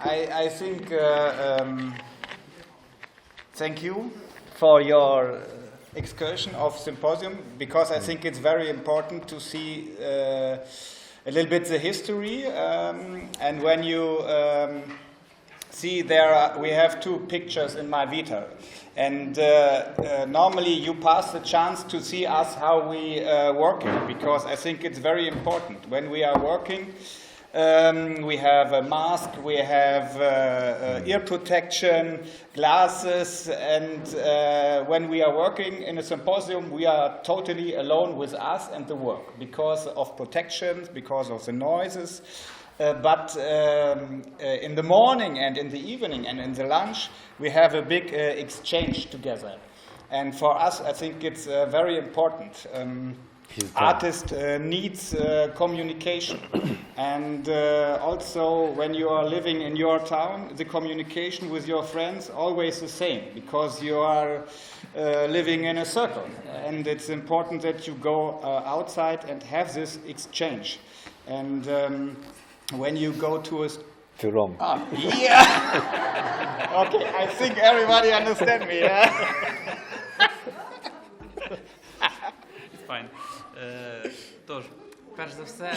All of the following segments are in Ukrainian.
I, I think, uh, um, thank you for your excursion of symposium because I think it's very important to see uh, a little bit the history. Um, and when you um, see there, are, we have two pictures in my Vita. And uh, uh, normally you pass the chance to see us how we uh, working because I think it's very important when we are working. Um, we have a mask, we have uh, uh, ear protection, glasses, and uh, when we are working in a symposium, we are totally alone with us and the work because of protections, because of the noises. Uh, but um, uh, in the morning and in the evening and in the lunch, we have a big uh, exchange together. And for us, I think it's very important. Um. Artist uh, needs uh, communication. And uh, also when you are living in your town the communication with your friends always the same because you are uh, living in a circle. And it's important that you go uh, outside and have this exchange. And um, when you go to a Too long. Ah, yeah. Okay i think everybody understand me yeah? Fайн. Е, тож, перш за все,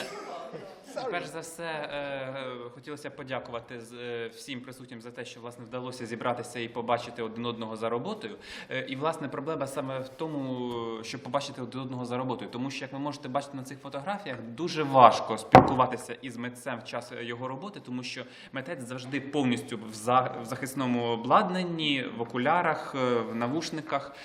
перш за все, е, хотілося подякувати е, всім присутнім за те, що власне вдалося зібратися і побачити один одного за роботою. Е, і власне проблема саме в тому, щоб побачити один одного за роботою, тому що як ви можете бачити на цих фотографіях, дуже важко спілкуватися із митцем в час його роботи, тому що митець завжди повністю в захисному обладнанні, в окулярах, в навушниках,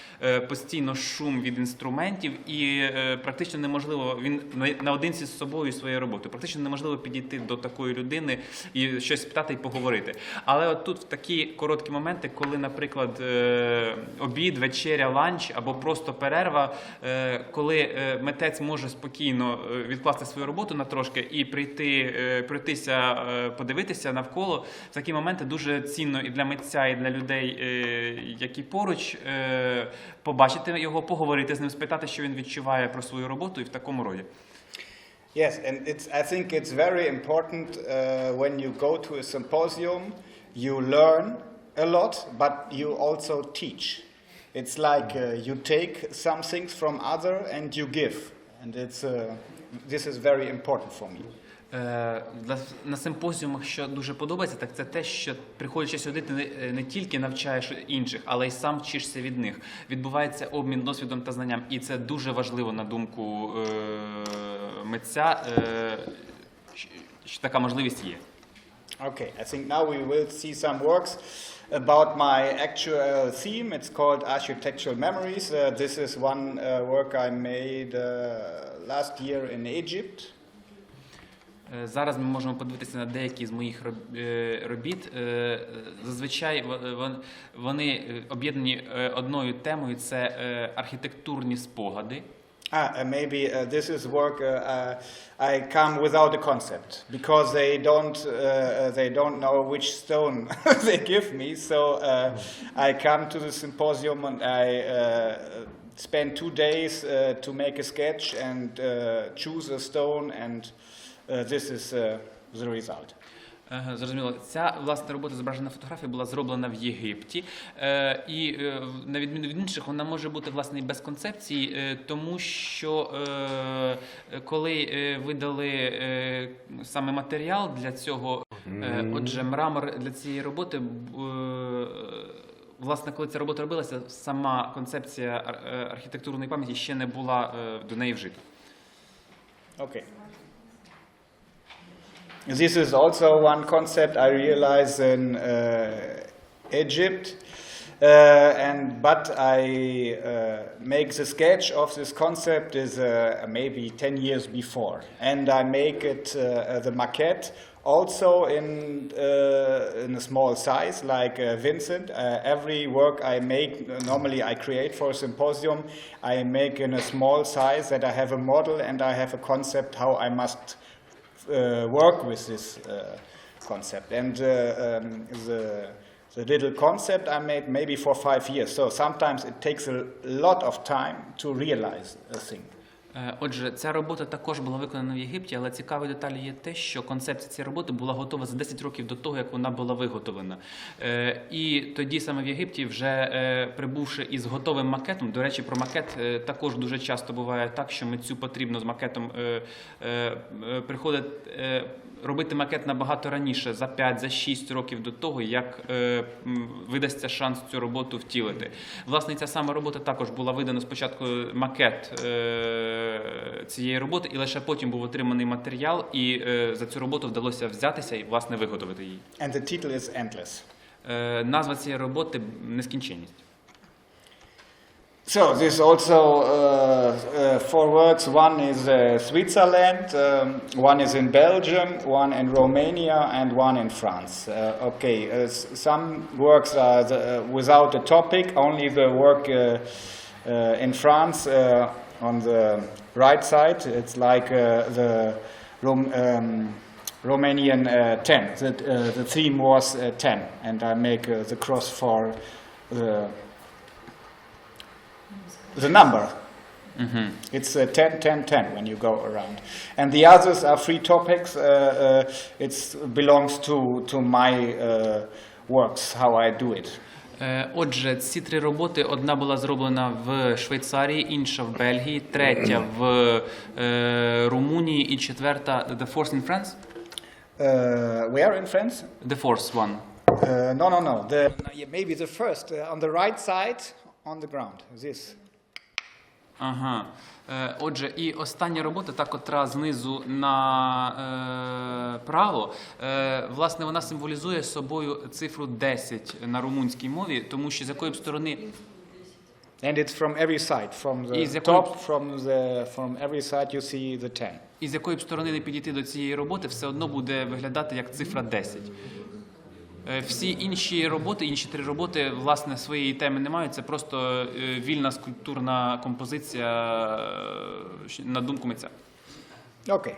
постійно шум від інструментів, і практично неможливо він на- наодинці з собою і своєю роботою. Практично неможливо підійти до такої людини і щось спитати і поговорити. Але от тут в такі короткі моменти, коли, наприклад, е, обід, вечеря, ланч або просто перерва, е, коли е, митець може спокійно відкласти свою роботу на трошки і прийти, пройтися, подивитися навколо, такі моменти дуже цінно і для митця, і для людей, які поруч, побачити його, поговорити з ним, спитати, що він відчуває про свою роботу, і в такому роді. Yes, and I think it's very important uh, when you go to a symposium, you learn a lot, but you also teach. It's like uh, you take some things from other and you give, and it's, uh, this is very important for me. Е, На симпозіумах, що дуже подобається, так це те, що приходячи сюди, ти не тільки навчаєш інших, але й сам вчишся від них. Відбувається обмін досвідом та знанням, і це дуже важливо на думку е, митця, е, така можливість є. Okay, I think now we will see some works about my actual theme. It's called Architectural Memories. Uh, this is one uh, work I made uh, last year in Egypt. Е, Зараз ми можемо подивитися на деякі з моїх е, робіт. Зазвичай вони об'єднані одною темою це архітектурні спогади. Ah, uh, maybe uh, this is work uh, I come without a concept because they don't they don't know which stone they give me. So I come to the symposium and I spend two days uh, to make a sketch and uh, choose a stone, and uh, this is the result. Ага, Зрозуміло, ця власне робота зображена на фотографії була зроблена в Єгипті, е, і е, на відміну від інших, вона може бути власне і без концепції, е, тому що е, коли е, видали е, саме матеріал для цього, е, отже, мрамор для цієї роботи. е, Власне, коли ця робота робилася, сама концепція е, архітектурної пам'яті ще не була е, до неї вжита. Okay. This is also one concept I realized in uh, Egypt. Uh, and but I uh, make the sketch of this concept is uh, maybe 10 years before, and I make it uh, the maquette also in uh, in a small size like uh, Vincent. Uh, every work I make normally I create for a symposium, I make in a small size that I have a model and I have a concept how I must uh, work with this uh, concept. And uh, um, the, the little concept I made maybe for five years. So sometimes it takes a lot of time to realize a thing. Е, Отже, ця робота також була виконана в Єгипті, але цікавою деталю є те, що концепція цієї роботи була готова за 10 років до того, як вона була виготовлена. Е, І тоді саме в Єгипті, вже е, прибувши із готовим макетом, до речі, про макет також дуже часто буває так, що митцю потрібно з макетом приходить е, робити макет набагато раніше, за 5, за 6 років до того, як видасться шанс цю роботу втілити. Власне, ця сама робота також була видана спочатку макет цієї роботи, і лише потім був отриманий матеріал, і е, за цю роботу вдалося взятися і власне виготовити її. And the title is Endless. Е, назва цієї роботи нескінченність. So there's also uh, uh, four works. One is uh, Switzerland, um, one is in Belgium, one in Romania, and one in France. Uh, okay, uh, some works are the, uh, without a topic. Only the work uh, uh, in France uh, on the right side. It's like uh, the Rom- um, Romanian uh, 10. The, uh, the theme was uh, 10, and I make uh, the cross for the the number. It's uh, 10, 10, 10 when you go around. And the others are free topics. Uh, uh, it belongs to, to my uh, works, how I do it. Е, Отже, ці три роботи: одна була зроблена в Швейцарії, інша в Бельгії, третя в е, Румунії і четверта The Force in France? Uh, where in France? The Force One. Uh, no, no, no. The, maybe the first, uh, on the right side, on the ground. This. Ага. Е, Отже, і остання робота, та котра знизу на е, право, е, власне, вона символізує собою цифру 10 на румунській мові, тому що з якої б сторони And it's from every side. From the top, from, the, from every side, you see the 10. і з якої б сторони не підійти до цієї роботи, все одно буде виглядати як цифра 10. Е, Всі інші роботи, інші три роботи, власне, своєї теми не мають. Це просто е, вільна скульптурна композиція е, на думку митця. Okay.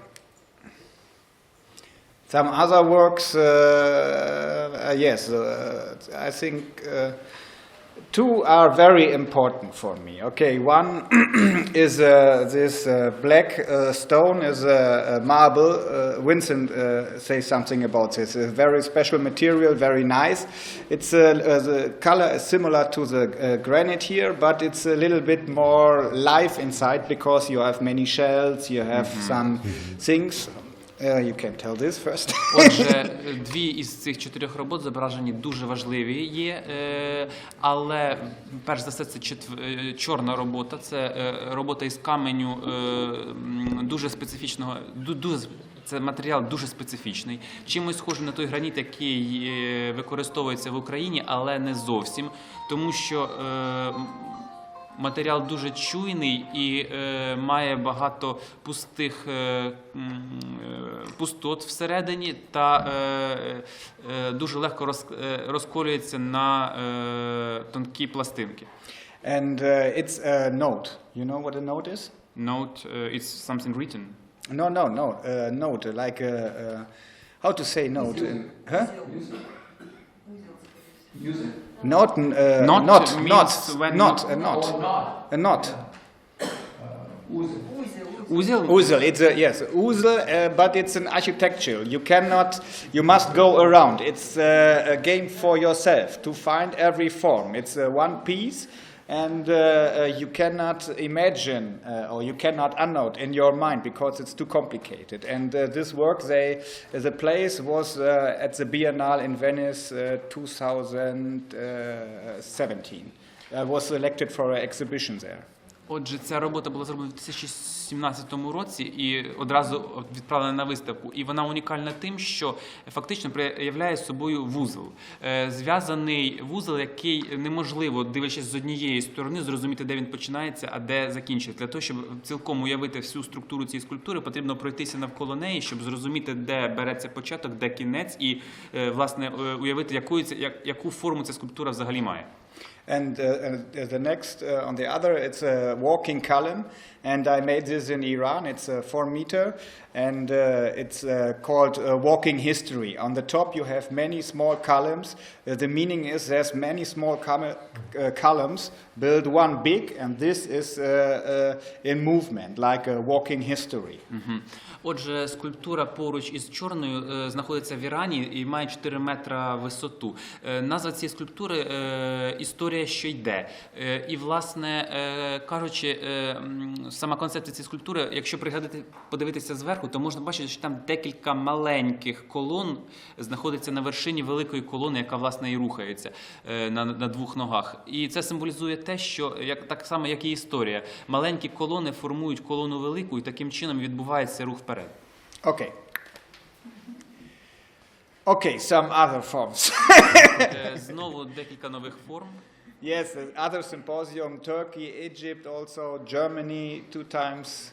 Some other works, uh, yes, uh, I think uh, two are very important for me. Okay, one is uh, this uh, black uh, stone is a, a marble. Uh, Vincent uh, says something about this. It's A very special material, very nice. It's uh, uh, the color is similar to the uh, granite here, but it's a little bit more life inside because you have many shells. You have some things. Uh, you can tell this first. Отже, дві із цих чотирьох робот зображені дуже важливі є, е, але перш за все це е, чорна робота. Це е, робота із каменю дуже специфічного. ду- дуже це матеріал дуже специфічний. Чимось схожий на той граніт, який використовується в Україні, але не зовсім, тому що. Матеріал дуже чуйний і е, має багато пустих е, е, пустот всередині та е, е, дуже легко роз, е, розколюється на е, тонкі пластинки. and uh, it's a note. You know what a note is? Note uh, it's something written. No, no, no. Uh, note, like a, uh, how to say note? In, huh? Not, uh, not, not, not, when not, a knot, a knot. Uzel. Uzel. It's a, yes, Uzel, uh, but it's an architectural. You cannot, you must go around. It's uh, a game for yourself to find every form. It's uh, one piece and uh, uh, you cannot imagine uh, or you cannot unnote in your mind because it's too complicated. And uh, this work, they, the place was at the Biennale in Venice, uh, 2017. I was selected for an exhibition there. Отже, ця робота була зроблена в 2017 році і одразу відправлена на виставку. І вона унікальна тим, що фактично проявляє собою вузол. Е, Зв'язаний вузол, який неможливо, дивлячись з однієї сторони, зрозуміти, де він починається, а де закінчується. Для того, щоб цілком уявити всю структуру цієї скульптури, потрібно пройтися навколо неї, щоб зрозуміти, де береться початок, де кінець, і е, власне е, уявити, яку, яку форму ця скульптура взагалі має. And, uh, and the next, uh, on the other, it's a walking column. And I made this in Iran. It's uh, four meter. And uh, it's uh, called uh, Walking History. On the top, you have many small columns. Uh, the meaning is there's many small uh, columns. Build one big, and this is uh, uh, in movement, like a walking history. Мгм. Отже, скульптура поруч із чорною е, знаходиться в Ірані і має 4 метра висоту. Е, Назва цієї скульптури е, історія, що йде. Е, І, власне е, кажучи, е, сама концепція цієї скульптури, якщо пригадати, подивитися зверху, то можна бачити, що там декілька маленьких колон знаходиться на вершині великої колони, яка власне і рухається е, на, на двох ногах. І це символізує те, що як так само, як і історія, маленькі колони формують колону велику, і таким чином відбувається рух вперед. Okay. Okay, some other forms. Е, Знову декілька нових форм. yes, uh, other symposium, Turkey, Egypt, also Germany two times.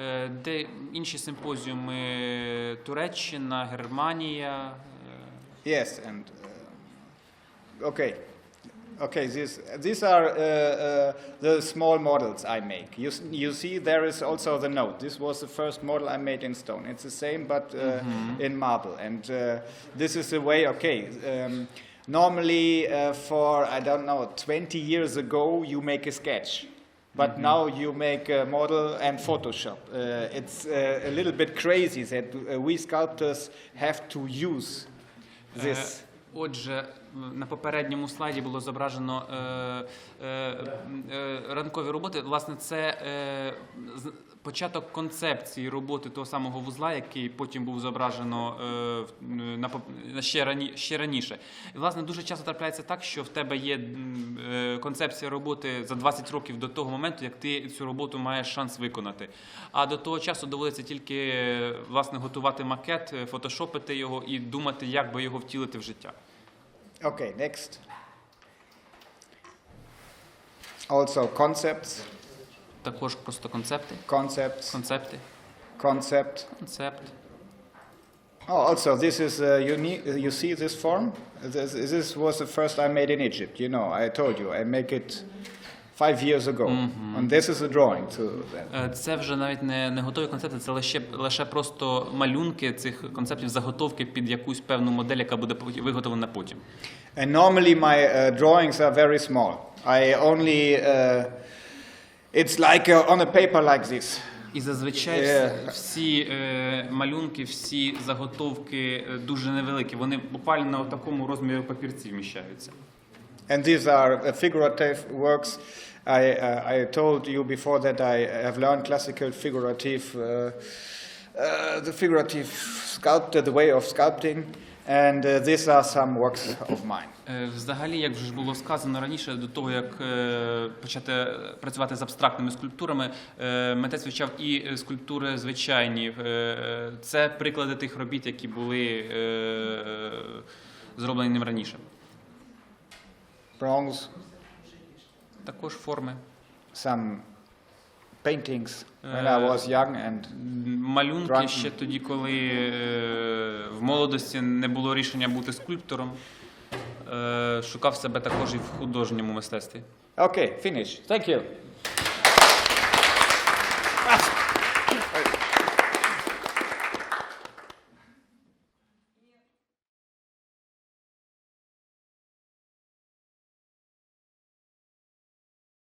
Е, Де інші симпозіуми Туреччина, Германія. е, Yes, and uh, okay, okay. These these are uh, uh, the small models I make. You s- you see, there is also the note. This was the first model I made in stone. It's the same, but uh, in marble. And uh, this is the way. Okay. Um, normally, uh, for I don't know, 20 years ago, you make a sketch. But now you make a model and Photoshop. Uh, it's uh, a little bit crazy that uh, we sculptors have to use Е, this. Отже, м, на попередньому слайді було зображено е, е, м, е, ранкові роботи. Власне, це е, з- початок концепції роботи того самого вузла, який потім був зображено е, на, ще, ще раніше. І, власне, дуже часто трапляється так, що в тебе є е, концепція роботи за 20 років до того моменту, як ти цю роботу маєш шанс виконати. А до того часу доводиться тільки власне готувати макет, е, фотошопити його і думати, як би його втілити в життя. Окей, Okay, next. Also concepts, Також просто концепти, concepts, концепти, concept. концепт. Oh, also this is uh, unique. You see this form? This, this was the first I made in Egypt. You know, I told you I make it five years ago, and this is a drawing to that. Е, Це вже навіть не, не готові концепти, це лише, лише просто малюнки цих концептів, заготовки під якусь певну модель, яка буде потім- виготовлена потім. And normally my uh, drawings are very small. I only. Uh, it's like uh, on a paper like this. І зазвичай Е. вс- всі е, малюнки, всі заготовки е, дуже невеликі. Вони буквально на такому розмірі папірці вміщаються. And these are uh, figurative works. I, uh, I told you before that I have learned classical figurative, uh, uh, the figurative sculptor, the way of sculpting, and uh, these are some works of mine. Е, Взагалі, як вже ж було сказано раніше, до того як е, почати працювати з абстрактними скульптурами, е, митець вивчав і скульптури звичайні. Це приклади тих робіт, які були зроблені ним раніше. Bronze, Також форми. some paintings when I was young, and Малюнки ще тоді, коли в молодості не було рішення бути скульптором. Е, Шукав себе також і в художньому мистецтві. okay. Thank you.